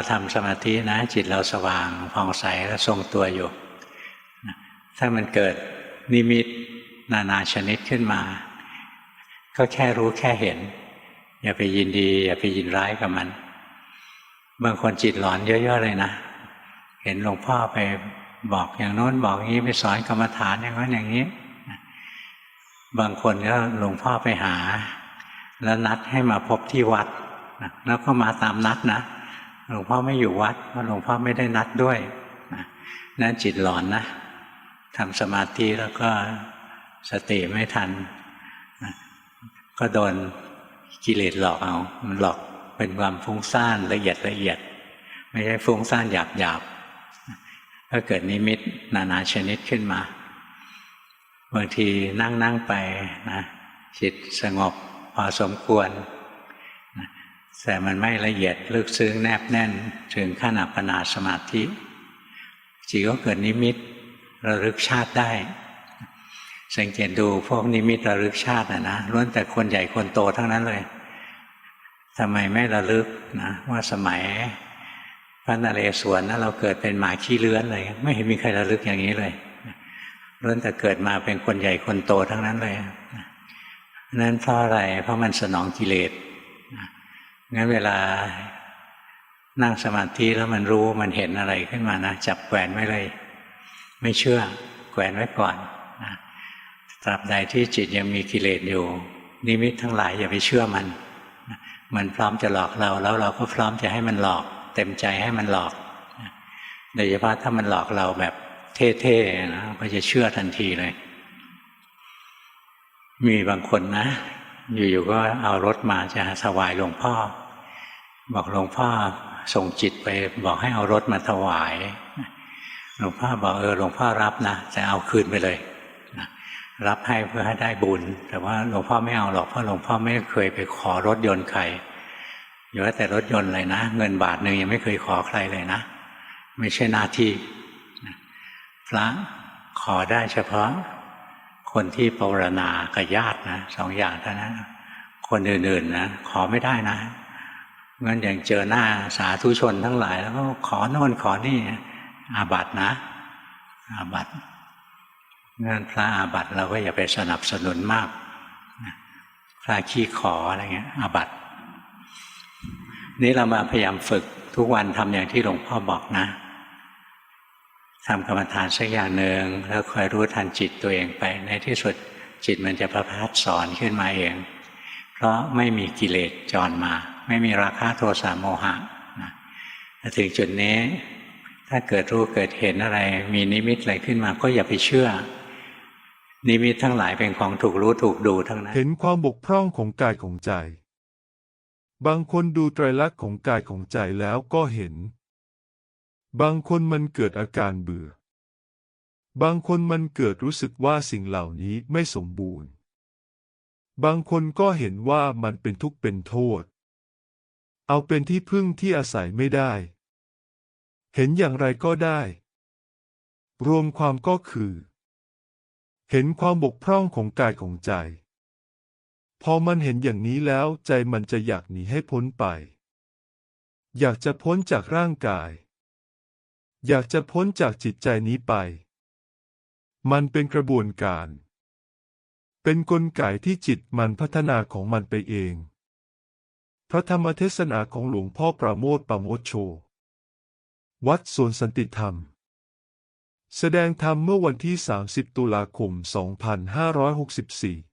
เราทำสมาธินะ จิตเราสว่างผ่องใสและทรงตัวอยู่ ถ้ามันเกิดนิมิตนานาชนิดขึ้นมา ก็แค่รู้แค่เห็น อย่าไปยินดี อย่าไปยินร้ายกับมัน บางคนจิตหลอนเยอะๆเลยนะ เห็นหลวงพ่อไปบอกอย่างโน้นบอกอย่างนี้ไปสอนกรรมฐานอย่างนั้นอย่างนี้ บางคนก็หลวงพ่อไปหา แล้วนัดให้มาพบที่วัด แล้วก็มาตามนัดนะ หลวงพ่อไม่อยู่วัดเพราะหลวงพ่อไม่ได้นัดด้วยนะนั่นจิตหลอนนะทำสมาธิแล้วก็สติไม่ทันนะก็โดนกิเลสหลอกเอา มันหลอกเป็นความฟุ้งซ่านละเอียดละเอียด ไม่ใช่ฟุ้งซ่านหยาบหยาบก็เกิดนิมิตนานาชนิดขึ้นมา บางทีนั่งนั่งไปนะจิตสงบพอสมควร แต่มันไม่ละเอียดลึกซึ้งแนบแน่น ถึงขั้นอัปปนาสมาธิจิตก็เกิดนิมิตระลึกชาติได้ สังเกตดูพวกนิมิตระลึกชาตินะนะล้วนแต่คนใหญ่คนโตทั้งนั้นเลยทำไมไม่ระลึกนะว่าสมัยพระนเรศวรนะเราเกิดเป็นหมาขี้เลื้อนเลย ไม่เห็นมีใครระลึกอย่างนี้เลยล้วนแต่เกิดมาเป็นคนใหญ่คนโตทั้งนั้นเลยนั้นเพราะอะไรเพราะมันสนองกิเลส งั้นเวลานั่งสมาธิแล้วมันรู้มันเห็นอะไรขึ้นมานะจับแขวนไว้เลย ไม่เชื่อแขวนไว้ก่อนนะตราบใดที่จิตยังมีกิเลสอยู่ นิมิตทั้งหลายอย่าไปเชื่อมัน มันพร้อมจะหลอกเราแล้วเราก็พร้อมจะให้มันหลอก เต็มใจให้มันหลอกโดยเฉพาะถ้ามันหลอกเราแบบเท่ๆนะก็จะเชื่อทันทีเลย มีบางคนนะ อยู่ๆก็เอารถมาจะถวายหลวงพ่อ บอกหลวงพ่อส่งจิตไป บอกให้เอารถมาถวาย หลวงพ่อบอกเออหลวงพ่อรับนะแต่เอาคืนไปเลยรับให้เพื่อให้ได้บุญ แต่ว่าหลวงพ่อไม่เอาหรอกเพราะหลวงพ่อไม่เคยไปขอรถยนต์ใครอยู่ว่าแต่รถยนต์เลยนะ เงินบาทหนึ่งยังไม่เคยขอใครเลยนะ ไม่ใช่หน้าที่พระขอได้เฉพาะ คนที่ปรณากับญาตินะสองอย่างเท่านั้นคนอื่นๆนะขอไม่ได้นะงั้นอย่างเจอหน้าสาธุชนทั้งหลาย แล้วก็ขอโน่นขอนี่อาบัตนะอาบัตงั้นพระอาบัตเราก็อย่าไปสนับสนุนมากพระขี้ขออะไรเงี้ยอาบัตนี่เรามาพยายามฝึกทุกวันทำอย่างที่หลวงพ่อบอกนะ ทำกรรมฐานสักอย่างหนึ่งแล้วคอยรู้ทันจิตตัวเองไป ในที่สุดจิตมันจะประพัดสอนขึ้นมาเอง เพราะไม่มีกิเลสจรมา ไม่มีราคะโทสะโมหะนะถึงจุดนี้ ถ้าเกิดรู้เกิดเห็นอะไร มีนิมิตอะไรขึ้นมาก็อย่าไปเชื่อ นิมิตทั้งหลายเป็นของถูกรู้ถูกดูทั้งนั้น เห็นความบกพร่องของกายของใจ บางคนดูไตรลักษณ์ของกายของใจแล้วก็เห็น บางคนมันเกิดอาการเบื่อ บางคนมันเกิดรู้สึกว่าสิ่งเหล่านี้ไม่สมบูรณ์ บางคนก็เห็นว่ามันเป็นทุกข์เป็นโทษ เอาเป็นที่พึ่งที่อาศัยไม่ได้ เห็นอย่างไรก็ได้ รวมความก็คือ เห็นความบกพร่องของกายของใจ พอมันเห็นอย่างนี้แล้วใจมันจะอยากหนีให้พ้นไป อยากจะพ้นจากร่างกาย อยากจะพ้นจากจิตใจนี้ไป มันเป็นกระบวนการ เป็นกลไกที่จิตมันพัฒนาของมันไปเอง พระธรรมเทศนาของหลวงพ่อประโมทปราโมชโช วัดสวนสันติธรรม แสดงธรรมเมื่อวันที่ 30 ตุลาคม 2564